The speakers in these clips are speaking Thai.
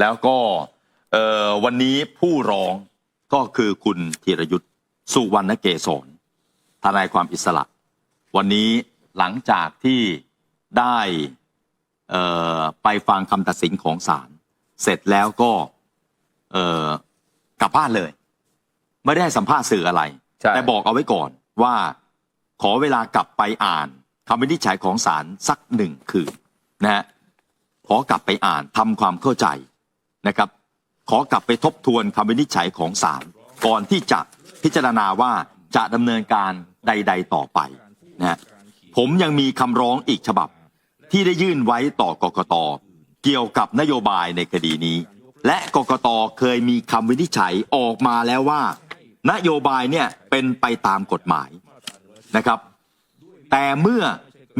แล้วก็เอ่อวันนี้ผู้ร้องก็คือคุณธีรยุทธ์สุวรรณเกษรทนายความอิสระ วันนี้หลังจากที่ได้เอ่อไปฟังคำตัดสินของศาลเสร็จแล้วก็เอ่อกลับบ้านเลย ไม่ได้ให้สัมภาษณ์สื่ออะไรใช่แต่บอกเอาไว้ก่อนว่าขอเวลากลับไปอ่านคำวินิจฉัยของศาลสักหนึ่งคืนนะฮะขอกลับไปอ่านทำความเข้าใจ นะครับ ขอกลับไปทบทวนคำวินิจฉัยของศาลก่อนที่จะพิจารณาว่าจะดำเนินการใด ๆ ต่อไปนะฮะผมยังมีคำร้องอีกฉบับที่ได้ยื่นไว้ต่อกกตเกี่ยวกับนโยบายในคดีนี้ และกกตเคยมีคำวินิจฉัยออกมาแล้วว่า นโยบายเนี่ยเป็นไปตามกฎหมายนะครับ แต่เมื่อ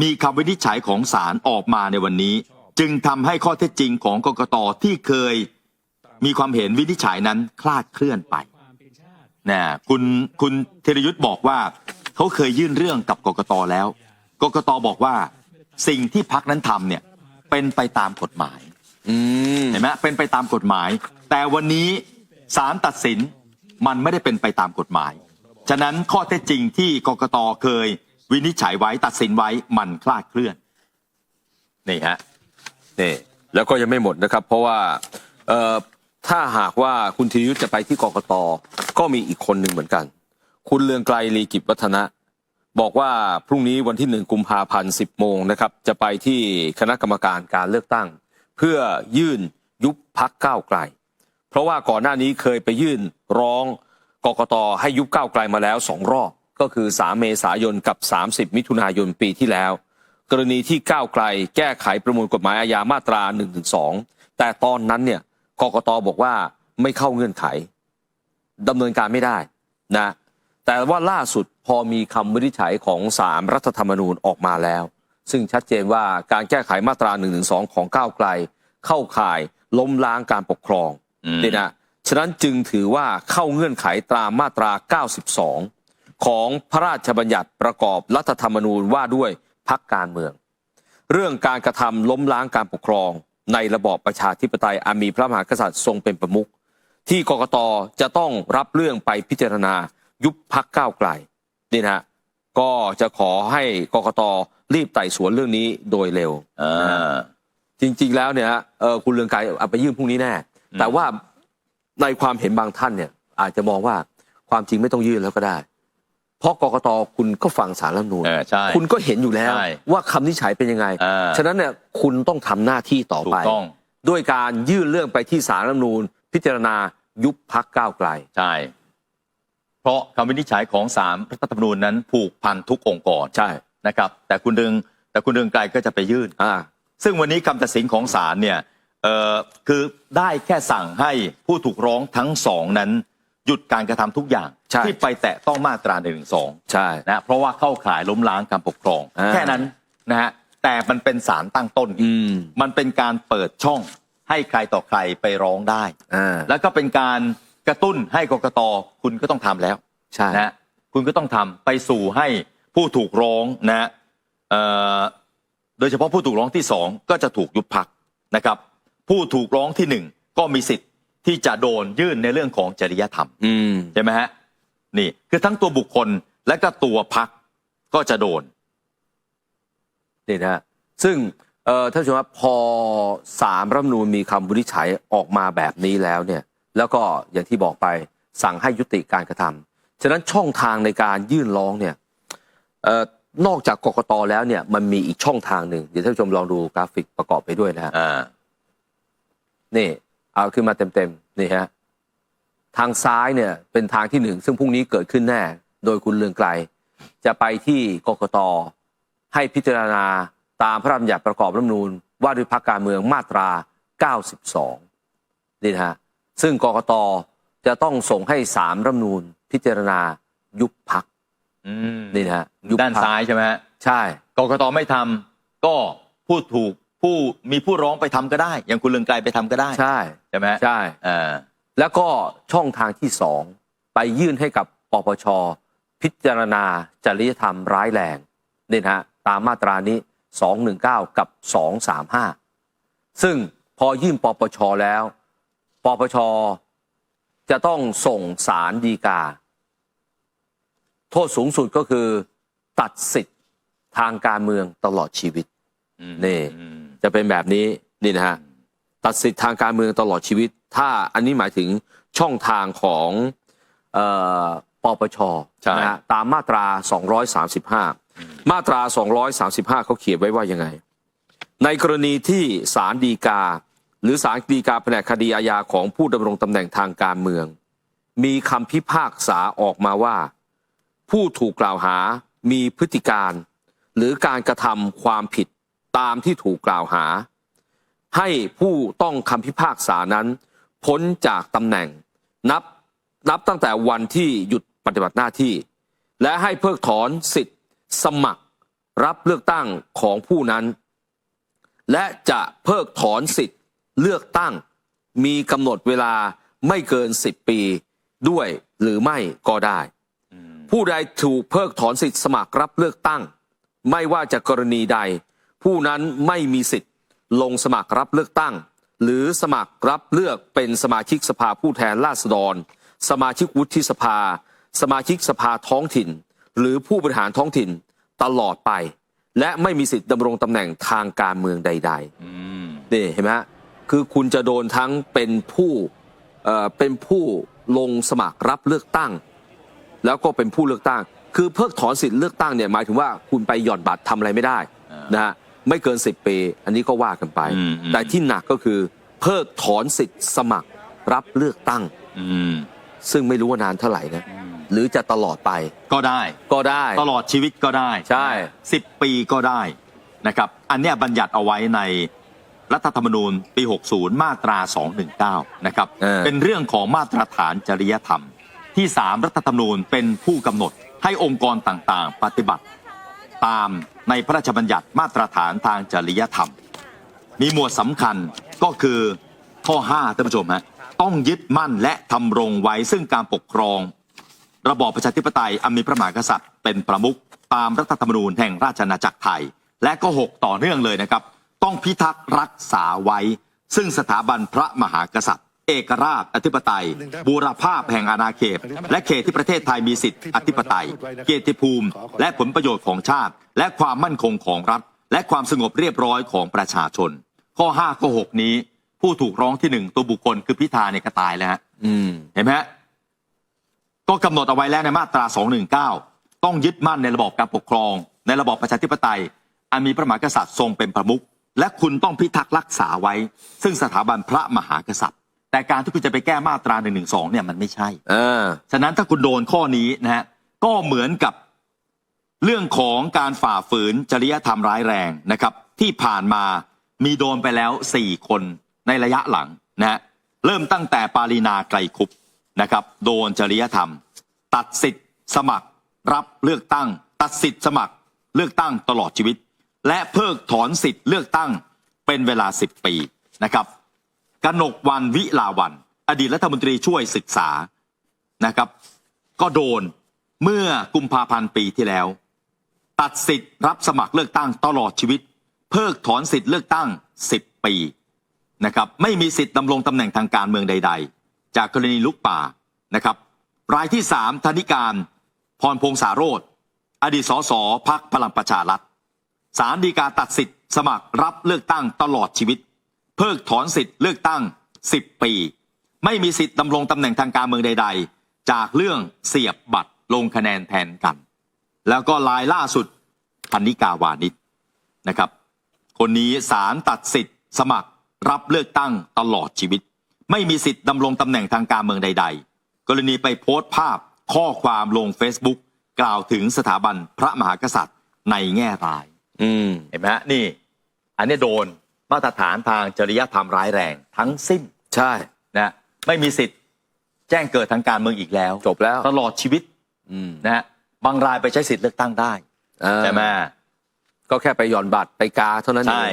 มีคำวินิจฉัยของศาลออกมาในวันนี้ จึงทำให้ข้อเท็จจริงของกกตที่เคย มีความเห็นวินิจฉัยนั้นคลาดเคลื่อนไปนะคุณคุณธีรยุทธ์บอกว่าเขาเคยยื่นเรื่องกับกกตแล้ว กกตบอกว่าสิ่งที่พักนั้นทำเนี่ยเป็นไปตามกฎหมายอืมเห็นไหมเป็นไปตามกฎหมาย แต่วันนี้ศาลตัดสินมันไม่ได้เป็นไปตามกฎหมาย ฉะนั้นข้อเท็จจริงที่กกตเคยวินิจฉัยไว้ตัดสินไว้มันคลาดเคลื่อนนี่ฮะนี่แล้วก็ยังไม่หมดนะครับ เพราะว่าเอ่อ ถ้าหากว่าคุณธีรยุทธ์จะไปที่กกตก็มีอีกคนหนึ่งเหมือนกัน คุณเลืองไกลลีกิจวัฒนะ บอกว่าพรุ่งนี้วันที่หนึ่งกุมภาพันธ์สิบโมงนะครับ จะไปที่คณะกรรมการการเลือกตั้ง เพื่อยื่นยุบพักก้าวไกล เพราะว่าก่อนหน้านี้เคยไปยื่นร้องกกตให้ยุบก้าวไกลมาแล้วสองรอบ ก็คือ 3 เมษายนกับ 30 มิถุนายนปีที่แล้ว กรณีที่ก้าวไกล แก้ไขประมวลกฎหมายอาญามาตรา1นึแต่ตอนนั้นเนี่ย กกตบอกว่าไม่เข้าเงื่อนไขดำเนินการไม่ได้นะ แต่ว่าล่าสุดพอมีคำวินิจฉัยของสามรัฐธรรมนูญออกมาแล้ว ซึ่งชัดเจนว่าการแก้ไขมาตรา1นึของก้าวไกล เข้าข่ายล้มล้างการปกครองอืมนี่นะฉะนั้นจึงถือว่าเข้าเงื่อนไขตามมาตรา 92 ของพระราชบัญญัติประกอบรัฐธรรมนูญว่าด้วยพักการเมือง เรื่องการกระทำล้มล้างการปกครอง ในระบอบประชาธิปไตยอันมีพระมหากษัตริย์ทรงเป็นประมุขที่กกตจะต้องรับเรื่องไปพิจารณายุบพักก้าวไกลนี่นะฮะก็จะขอให้กกตรีบไต่สวนเรื่องนี้โดยเร็วอ่าจริง ๆ แล้วเนี่ยฮะเออคุณเรืองไกรเอาไปยื่นพรุ่งนี้แน่อืมแต่ว่าในความเห็นบางท่านเนี่ย อาจจะมองว่าความจริงไม่ต้องยื่นแล้วก็ได้ เพราะกกตคุณก็ฟังสารรัฐธรรมนูญเออใช่คุณก็เห็นอยู่แล้ว ใช่ว่าคำนิจฉัยเป็นยังไง อ่า ฉะนั้นเนี่ยคุณต้องทำหน้าที่ต่อถูไป กต้องด้วยการยื่นเรื่องไปที่สารรัฐธรรมนูญ พิจารณายุบพักก้าวไกล ใช่เพราะคำวินิจฉัยของสามรัฐธรรมนูญนั้นผูกพันทุกองค์กรใช่นะครับ แต่คุณเรืองแต่คุณเรืองไกลก็จะไปยื่น อ่า ซึ่งวันนี้คำตัดสินของศาลเนี่ยเอ่อคือได้แค่สั่งให้ผู้ถูกร้องทั้งสองนั้น หยุดการกระทำทุกอย่างใช่ที่ไปแตะต้องมาตรา1นึใช่นะเพราะว่าเข้าข่ายล้มล้างการปกครองอ่าแค่นั้นนะฮะแต่มันเป็นสารตั้งต้นอืมมันเป็นการเปิดช่องให้ใครต่อใครไปร้องได้อ่าแล้วก็เป็นการกระตุ้นให้กกตคุณก็ต้องทำแล้วใช่นะฮะคุณก็ต้องทำไปสู่ให้ผู้ถูกร้องนะฮะเอ่อโดยเฉพาะผู้ถูกร้องที่สองก็จะถูกยุบพักนะครับ ผู้ถูกร้องที่หนึ่งก็มีสิทธิ์ ที่จะโดนยื่นในเรื่องของจริยธรรมอืม ใช่ไหมฮะนี่คือทั้งตัวบุคคลและก็ตัวพักก็จะโดน นี่นะฮะซึ่งเอ่อท่านผู้ชมครับพอสามรัฐธรรมนูญมีคำวินิจฉัยออกมาแบบนี้แล้วเนี่ย แล้วก็อย่างที่บอกไปสั่งให้ยุติการกระทำฉะนั้นช่องทางในการยื่นร้องเนี่ยเอ่อนอกจากกกตแล้วเนี่ยมันมีอีกช่องทางหนึ่งเดี๋ยวท่านผู้ชมลองดูกราฟิกประกอบไปด้วยนะฮะ อ่า นี่ เอาขึ้นมาเต็มๆนี่ฮะทางซ้ายเนี่ยเป็นทางที่หนึ่งซึ่งพรุ่งนี้เกิดขึ้นแน่ โดยคุณเลืองไกล จะไปที่กกตให้พิจารณาตามพระราชบัญญัติประกอบรัฐธรรมนูญว่าด้วยพักการเมืองมาตรา 92 นี่นะฮะซึ่งกกตจะต้องส่งให้สามรัฐธรรมนูญพิจารณายุบพักอืมนี่นะฮะยุบด้านพรรคซ้ายใช่ไหมฮะใช่กกตไม่ทำก็ผู้ถูก ผู้มีผู้ร้องไปทำก็ได้ อย่างคุณเลืองไกลไปทำก็ได้ใช่ใช่ไหมฮะใช่อ่าแล้วก็ช่องทางที่สองไปยื่นให้กับปปชพิจารณาจริยธรรมร้ายแรงนี่นะฮะตามมาตรานี้ 219 กับ 235 ซึ่งพอยื่นปปชแล้ว ปปชจะต้องส่งสารดีกา โทษสูงสุดก็คือ ตัดสิทธิ์ทางการเมืองตลอดชีวิตนี่อืม จะเป็นแบบนี้นี่นะฮะตัดสิทธิ์ทางการเมืองตลอดชีวิต ถ้าอันนี้หมายถึงช่องทางของเออปปชใช่นะฮะตามมาตรา 235 มาตรา 235 เขาเขียนไว้ว่ายังไง ในกรณีที่ศาลฎีกา หรือศาลฎีกาแผนกคดีอาญาของผู้ดำรงตำแหน่งทางการเมือง มีคำพิพากษาออกมาว่า ผู้ถูกกล่าวหามีพฤติการ หรือการกระทำความผิด ตามที่ถูกกล่าวหา ให้ผู้ต้องคำพิพากษานั้น พ้นจากตำแหน่ง นับนับตั้งแต่วันที่หยุดปฏิบัติหน้าที่ และให้เพิกถอนสิทธิ์สมัครรับเลือกตั้งของผู้นั้น และจะเพิกถอนสิทธิ์เลือกตั้ง มีกำหนดเวลาไม่เกิน 10 ปีด้วยหรือไม่ก็ได้ ผู้ใดถูกเพิกถอนสิทธิ์สมัครรับเลือกตั้ง ไม่ว่าจะกรณีใด ผู้นั้นไม่มีสิทธิ์ ลงสมัครรับเลือกตั้ง หรือสมัครรับเลือกเป็นสมาชิกสภาผู้แทนราษฎร สมาชิกวุฒิสภา สมาชิกสภาท้องถิ่น หรือผู้บริหารท้องถิ่นตลอดไป และไม่มีสิทธิ์ดำรงตำแหน่งทางการเมืองใดๆอืมนี่เห็นไหมฮะคือคุณจะโดนทั้งเป็นผู้เอ่อเป็นผู้ลงสมัครรับเลือกตั้ง แล้วก็เป็นผู้เลือกตั้ง คือเพิกถอนสิทธิ์เลือกตั้งเนี่ยหมายถึงว่าคุณไปหย่อนบัตรทำอะไรไม่ได้อ่านนะฮะ ไม่เกิน 10 ปี อันนี้ก็ว่ากันไป อืมอืม แต่ที่หนักก็คือเพิกถอนสิทธิ์สมัครรับเลือกตั้ง อืมซึ่งไม่รู้ว่านานเท่าไหร่นะหรือจะตลอดไปก็ได้ ก็ได้ ตลอดชีวิตก็ได้ใช่ สิบปีก็ได้นะครับ อันเนี้ยบัญญัติเอาไว้ในรัฐธรรมนูญปี 60 มาตรา 219 นะครับ เออ เป็นเรื่องของมาตรฐานจริยธรรม ที่ 3 รัฐธรรมนูญเป็นผู้กำหนดให้องค์กรต่างๆ ปฏิบัติ ตามในพระราชบัญญัติมาตรฐานทางจริยธรรม มีหมวดสำคัญก็คือข้อ5ท่านผู้ชมฮะต้องยึดมั่นและทำรงไว้ซึ่งการปกครอง ระบอบประชาธิปไตยอันมีพระมหากษัตริย์ เป็นประมุขตามรัฐธรรมนูญแห่งราชอาณาจักรไทย และก็ 6 ต่อเนื่องเลยนะครับ ต้องพิทักษ์รักษาไว้ ซึ่งสถาบันพระมหากษัตริย์ เอกราชอธิปไตย บูรภาพแห่งอาณาเขต และเขตที่ประเทศไทยมีสิทธิอธิปไตย เกียรติภูมิ และผลประโยชน์ของชาติ และความมั่นคงของรัฐ และความสงบเรียบร้อยของประชาชน ข้อ5ข้อ6นี้ ผู้ถูกร้องที่หนึ่งตัวบุคคลคือพิธาเนี่ยก็ตายแล้วฮะอืมเห็นไหมฮะก็กำหนดเอาไว้แล้วในมาตรา 219 ต้องยึดมั่นในระบอบการปกครอง ในระบอบประชาธิปไตย อันมีพระมหากษัตริย์ทรงเป็นประมุขและคุณต้องพิทักษ์รักษาไว้ ซึ่งสถาบันพระมหากษัตริย์ แต่การที่คุณจะไปแก้มาตรา1นึเนี่ยมันไม่ใช่ เออ ฉะนั้นถ้าคุณโดนข้อนี้นะฮะก็เหมือนกับเรื่องของการฝ่าฝืนจริยธรรมร้ายแรงนะครับ ที่ผ่านมามีโดนไปแล้ว4คนในระยะหลังนะฮะเริ่มตั้งแต่ปารีนาไกรคุปนะครับ โดนจริยธรรม ตัดสิทธิ์สมัคร รับเลือกตั้ง ตัดสิทธิ์สมัคร เลือกตั้งตลอดชีวิต และเพิกถอนสิทธิ์เลือกตั้งเป็นเวลา 10 ปีนะครับ กนกวันวิลาวัน อดีตรัฐมนตรีช่วยศึกษานะครับ ก็โดนเมื่อกุมภาพันธ์ปีที่แล้ว ตัดสิทธิ์รับสมัครเลือกตั้งตลอดชีวิต เพิกถอนสิทธิ์เลือกตั้ง 10 ปีนะครับไม่มีสิทธิ์ดำรงตำแหน่งทางการเมืองใด ๆ จากกรณีลุกป่านะครับ รายที่ 3 ธนิการพรพงษาโรธอดีตสสพักพลังประชารัฐศาลฎีกาตัดสิทธิ์สมัครรับเลือกตั้งตลอดชีวิต เพิกถอนสิทธิ์เลือกตั้ง 10 ปี ไม่มีสิทธิ์ดำรงตำแหน่งทางการเมืองใด ๆ จากเรื่องเสียบบัตรลงคะแนนแทนกัน แล้วก็ลายล่าสุดพันนิกาวานิชนะครับ คนนี้ศาลตัดสิทธิ์สมัครรับเลือกตั้งตลอดชีวิต ไม่มีสิทธิ์ดำรงตำแหน่งทางการเมืองใด ๆ กรณีไปโพสต์ภาพข้อความลง Facebook กล่าวถึงสถาบันพระมหากษัตริย์ในแง่ร้าย อืม เห็นไหมฮะนี่ อันนี้โดน มาตรฐานทางจริยธรรมร้ายแรงทั้งสิ้นใช่นะไม่มีสิทธิ์แจ้งเกิดทางการเมืองอีกแล้ว จบแล้วตลอดชีวิตอืมนะฮะบางรายไปใช้สิทธิ์เลือกตั้งได้เออใช่ไหมก็แค่ไปหย่อนบัตรไปกาเท่านั้นเอใช่ง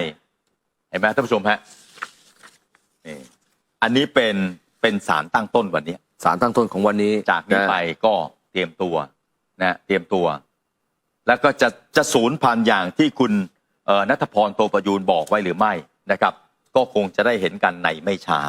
เห็นไหมท่านผู้ชมฮะนี่อันนี้เป็นเป็นสารตั้งต้นวันนี้สารตั้งต้นของวันนี้จากนี้ะไปก็เตรียมตัวนะเตรียมตัว แล้วก็จะจะศูนย์พันอย่างที่คุณเอ่อ นัทพรโตประยูนบอกไว้หรือไม่นะครับ ก็คงจะได้เห็นกันในไม่ช้า